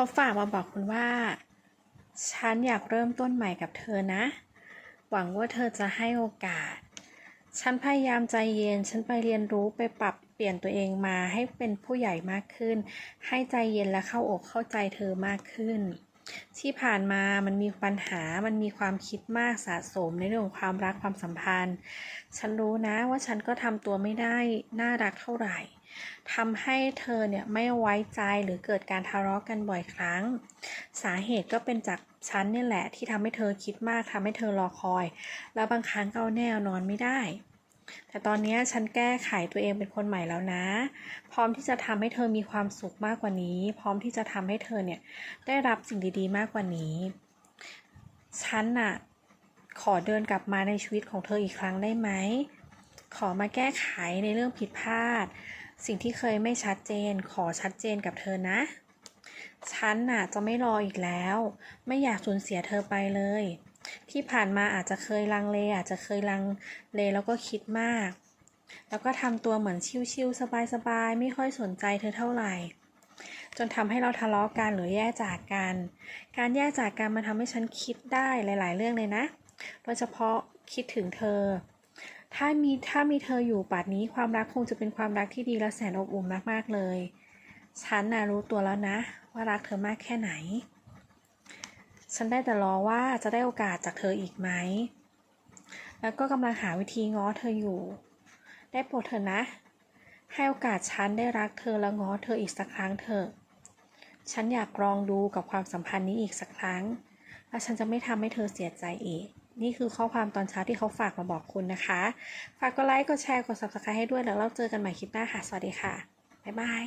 เขาฝากมาบอกคุณว่า ฉันอยากเริ่มต้นใหม่กับเธอนะ หวังว่าเธอจะให้โอกาส ฉันพยายามใจเย็น ฉันไปเรียนรู้ไปปรับเปลี่ยนตัวเองมาให้เป็นผู้ใหญ่มากขึ้น ให้ใจเย็นและเข้าอกเข้าใจเธอมากขึ้น ที่ผ่านมามันมีปัญหา มันมีความคิดมากสะสมในเรื่องของความรักความสัมพันธ์ ฉันรู้นะว่าฉันก็ทำตัวไม่ได้น่ารักเท่าไหร่ทำให้เธอเนี่ยไม่ไว้ใจหรือเกิดการทะเลาะกันบ่อยครั้ง สาเหตุก็เป็นจากฉันเนี่ยแหละที่ทำให้เธอคิดมากทำให้เธอรอคอย แล้วบางครั้งก็เอาแน่นอนไม่ได้ แต่ตอนนี้ฉันแก้ไขตัวเองเป็นคนใหม่แล้วนะ พร้อมที่จะทำให้เธอมีความสุขมากกว่านี้ พร้อมที่จะทำให้เธอเนี่ยได้รับสิ่งดีๆ มากกว่านี้ ฉันน่ะขอเดินกลับมาในชีวิตของเธออีกครั้งได้ไหม ขอมาแก้ไขในเรื่องผิดพลาด สิ่งที่เคยไม่ชัดเจน ขอชัดเจนกับเธอนะ ฉันน่ะจะไม่รออีกแล้ว ไม่อยากสูญเสียเธอไปเลย ที่ผ่านมาอาจจะเคยลังเล อาจจะเคยลังเลแล้วก็คิดมาก แล้วก็ทำตัวเหมือนชิวๆสบายๆ ไม่ค่อยสนใจเธอเท่าไหร่ จนทำให้เราทะเลาะกันหรือแยกจากกัน การแยกจากกันมันทำให้ฉันคิดได้หลาย ๆ เรื่องเลยนะ โดยเฉพาะคิดถึงเธอ ถ้ามีถ้ามีเธออยู่ป่านนี้ความรักคงจะเป็นความรักที่ดีและแสนอบอุ่นมากๆเลย ฉันน่ะรู้ตัวแล้วนะ ว่ารักเธอมากแค่ไหน ฉันได้แต่รอว่าจะได้โอกาสจากเธออีกไหม แล้วก็กำลังหาวิธีง้อเธออยู่ ได้โปรดเธอนะ ให้โอกาสฉันได้รักเธอและง้อเธออีกสักครั้งเถอะ ฉันอยากลองดูกับความสัมพันธ์นี้อีกสักครั้ง และฉันจะไม่ทำให้เธอเสียใจอีก นี่คือข้อความตอนเช้าที่เขาฝากมาบอกคุณนะคะ ฝากกดไลค์ กดแชร์ กด subscribe ให้ด้วย แล้วเราเจอกันใหม่คลิปหน้าค่ะ สวัสดีค่ะ บ๊ายบาย